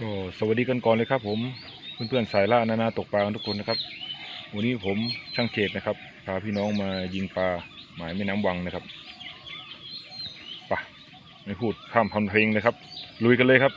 ก็สวัสดีกันก่อนเลยครับ ผมเพื่อนๆสายล่านานาตกปลากันทุกคนนะครับ วันนี้ผมช่างเขตนะครับพาพี่น้องมายิงปลาหมายแม่น้ำวังนะครับไปะไม่พูดข้ามพันเพลงเลยครับ ลุยกันเลยครับ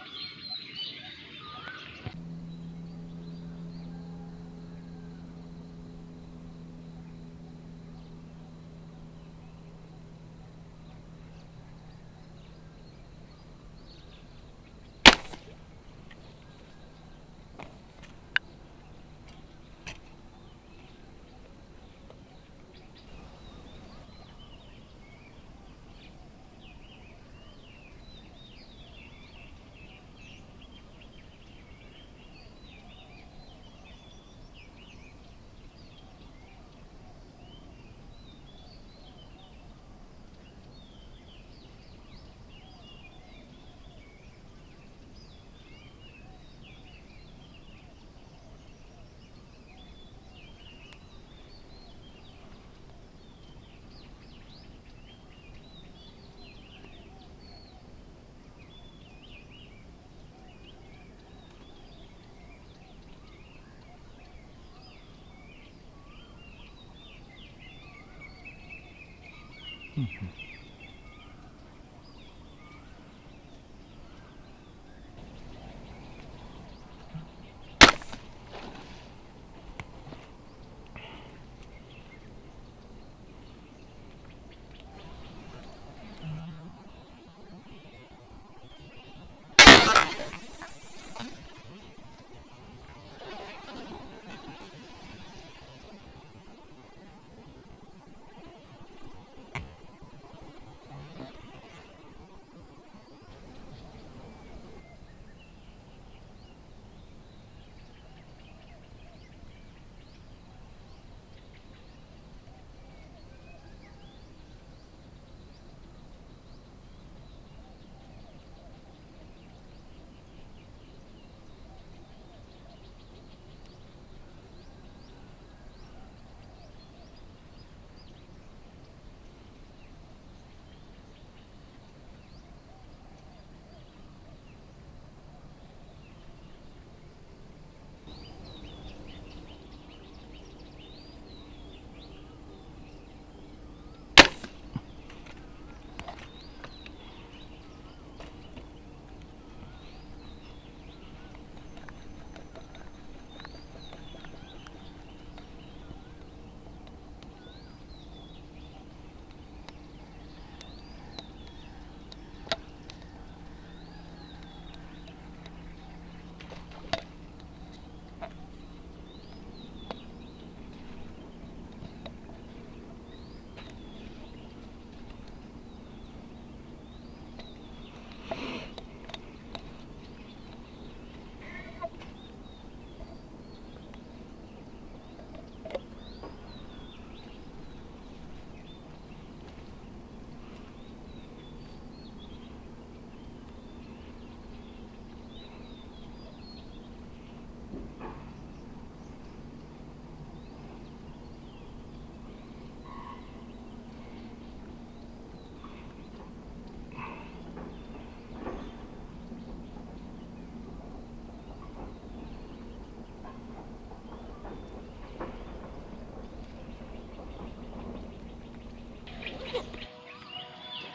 Mm-hmm.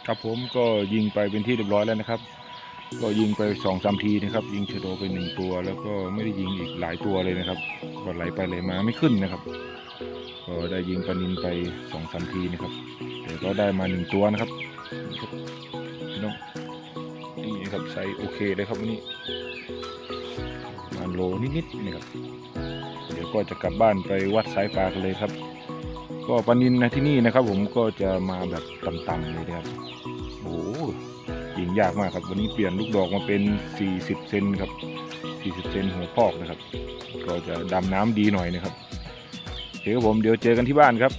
ครับผมก็ยิงไปเป็นที่เรียบร้อยแล้วนะครับ ก็ยิงไปสองสามทีนะครับ ยิงชโดไปหนึ่งตัว แล้วก็ไม่ได้ยิงอีกหลายตัวเลยนะครับก็ไหลไปไหลมาไม่ขึ้นนะครับก็ได้ยิงปลานินไปสองสามทีนะครับแต่ก็ได้มาหนึ่งตัวนะครับพี่น้องนี่นะครับไซส์โอเคเลยครับวันนี้มาณโลนิดๆนี่ครับ เดี๋ยวก็จะกลับบ้านไปวัดสายปลากันเลยครับ ก็ปลานินนะที่นี่นะครับ ผมก็จะมาแบบต่ำๆเลยนะครับโอ้ยิงยากมากครับ วันนี้เปลี่ยนลูกดอกมาเป็น 40 เซนครับ 40 เซนหัวพอกนะครับ ก็จะดำน้ำดีหน่อยนะครับเดี๋ยวผมเดี๋ยวเจอกันที่บ้านครับ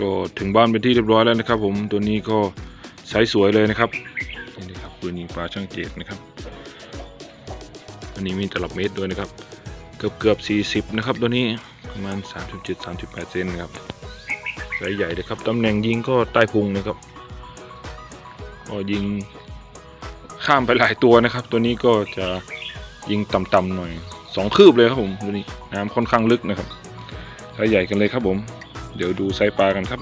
ก็ถึงบ้านเป็นที่เรียบร้อยแล้วนะครับ ผมตัวนี้ก็ไซส์สวยเลยนะครับนี่นะครับตัวนี้ปลาช่างเจกนะครับ อันนี้มีตลับเมตรด้วยนะครับ เกือบเกือบ40 นะครับตัวนี้ ประมาณ 37 38 เซนนะครับใหญ่เลยครับตำแหน่งยิงก็ใต้พุงนะครับก็ยิงข้ามไปหลายตัวนะครับ ตัวนี้ก็จะยิงต่ำๆหน่อยสองคืบเลยครับผมตัวนี้น้ำค่อนข้างลึกนะครับใหญ่กันเลยครับผม เดี๋ยวดูไซปลากันครับ